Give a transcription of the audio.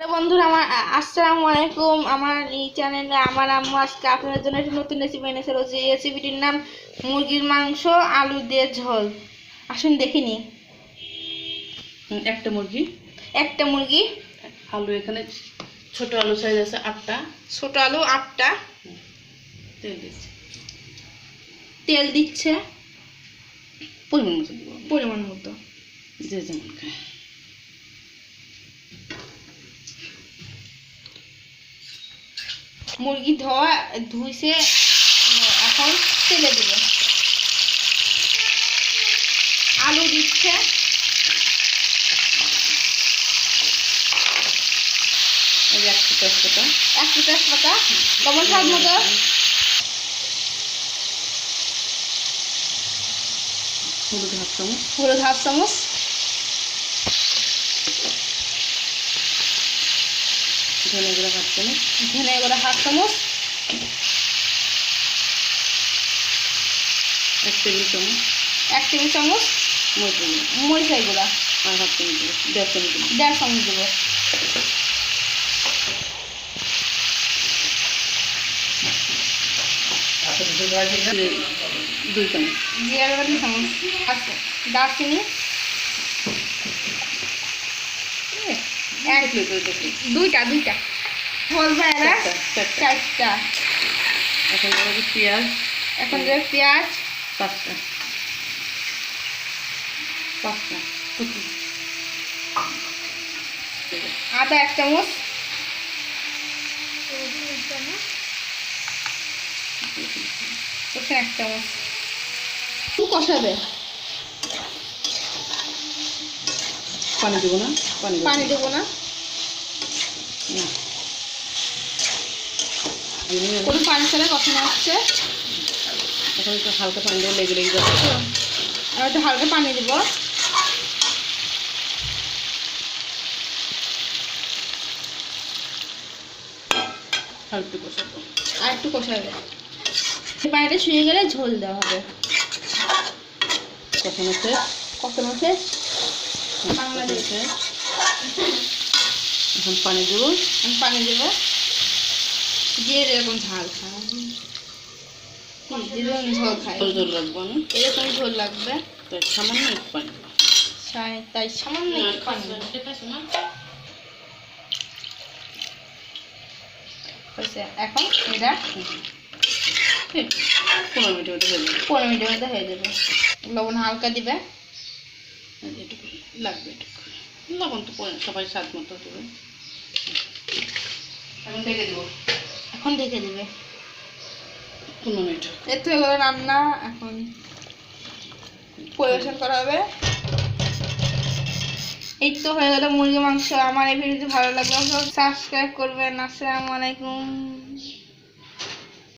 বন্ধুরা আমার আসসালামু আলাইকুম। আমার এই চ্যানেলে আমার আম্মু আজকে আপনাদের জন্য একটি নতুন রেসিপি এনেছে। যে রেসিপিটির নাম মুরগির মাংস আলু দিয়ে ঝোল। আসুন দেখিনি একটা মুরগি। একটা মুরগি। আলু এখানে ছোট আলু সাইজ আছে আটটা। ছোট আলু আটটা। তেল দিচ্ছি। তেল দিচ্ছে। পরিমাণ মতো পরিমাণ মতো। যে যেমন খায়। মুরগি ধোয়া ধুইছে এখন তেলে দিবে। আলু দিচ্ছে। তেজপাতা। তেজপাতা লবণ স্বাদ মতো। হলুদ হাফ চামচ। হলুদ হাফ চামচ। চামচ ধনে গুঁড়া হাফ চামচ। এক টেবিল চামচ। এক টেবিল চামচ মরিচ মরিচাই গুঁড়া আর হাফ চামচ দেবো দেড় চামচ দেবো। দেড় চামচ দেবো। দুই চামচ। জিরা গুঁড়া দুই চামচ। আচ্ছা দারচিনি। এক দুইটা দুইটা। হলদা এলাচ চারটা, এখন দেবো পেঁয়াজ। এখন দেবে পেঁয়াজ। পাঁচটা। পাঁচটা। আদা এক চামচ। রসুন এক চামচ। একটু কষাবে। পানি দেবো না? পানি দেবো। পানি দেবো না। না। কোনো পানি ছাড়া কষানো হচ্ছে এখন একটু হালকা পানি দেবো লেগে লেগে যাচ্ছে তো আর একটু হালকা পানি দেবো। একটু কষাবো। আর একটু কষাবে। পানিটা শুয়ে গেলে ঝোল দেওয়া হবে। কষানো শেষ কষানো শেষ বাংলাদেশ। এখন পানি দেবো। আমি পানি দেবো। দিয়ে এরকম ঝাল খায়। যেরকম ঝোল খায়। জোর জোর রাখব এরকম ঝোল লাগবে। তাই সামান্য একটু পানি তাই সামান্য একটু পানি দেবো। হয়েছে। এখন এটা ঠিক পনেরো মিনিটের মধ্যে হয়ে যাবে। পনেরো মিনিটের মধ্যে হয়ে যাবে। লবণ হালকা দিবে। এটুকু লাগবে এটুকু লবণ তো সবাই স্বাদ মতো দেবে। এখন ঢেকে দেবো। এখন ঢেকে দেবে পনেরো মিনিট। এর থেকে এগুলো রান্না এখন পরিবেশন করা হবে। এই তো হয়ে গেল মুরগি মাংস। আমার এই ভিডিওটি ভালো লাগলে সাবস্ক্রাইব করবেন। আসসালামু আলাইকুম।